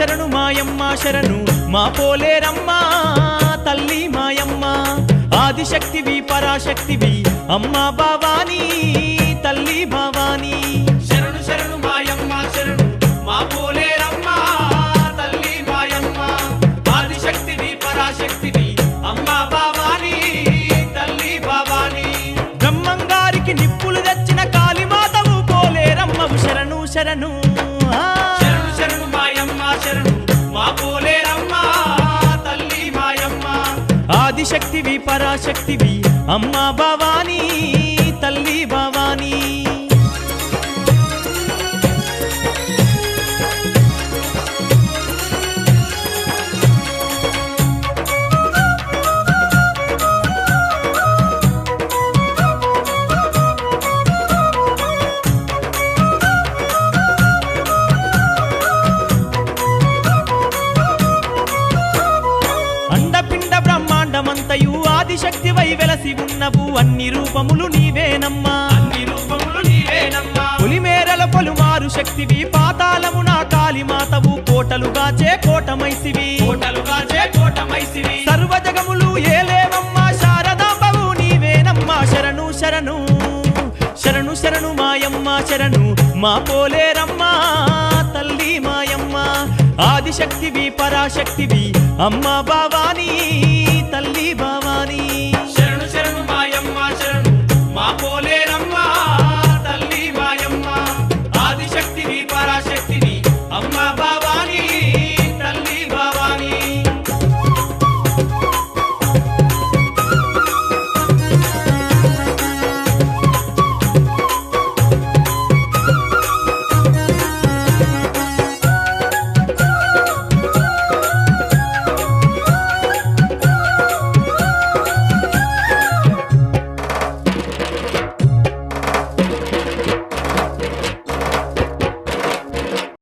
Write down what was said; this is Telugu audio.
శరణు మాయమ్మ శరణు మా పోలేరమ్మ తల్లి మాయమ్మ. ఆదిశక్తివి పరాశక్తివి అమ్మ భవానీ తల్లి భవానీ. శరణు శరణు మాయమ్మ శరణు మా పోలేరమ్మ తల్లి మాయమ్మ. ఆదిశక్తివి పరాశక్తివి అమ్మ భవానీ తల్లి భవానీ. బ్రహ్మంగారికి నిప్పులు తెచ్చిన కాళీమాతవు పోలేరమ్మవు. శరణు శరణు ఆ. ఆదిశక్తివి పరాశక్తివి అమ్మా భవానీ తల్లి బ్రహ్మాండమంతయు ఆదిశక్తి వై వెలసి ఉన్నవు. అన్ని రూపములు నీవేనమ్మా. అన్ని రూపములు నీవేనమ్మా. పులిమేరల పొలుమారు శక్తివి. పాతాళమున కాళీమాతవు కోటలుగాచే కోటమైసివి. కోటలుగా చే కోటమైసివి. సర్వజగములు ఏలేవమ్మా శారదాంబవు నీవేనమ్మా. శరణు శరణు శరణు శరణు మాయమ్మ. శరణు మా పోలేరమ్మా. తల్లి మాయమ్మ. ఆదిశక్తివి పరాశక్తివి అమ్మ భవానీ. తల్లి భవానీ.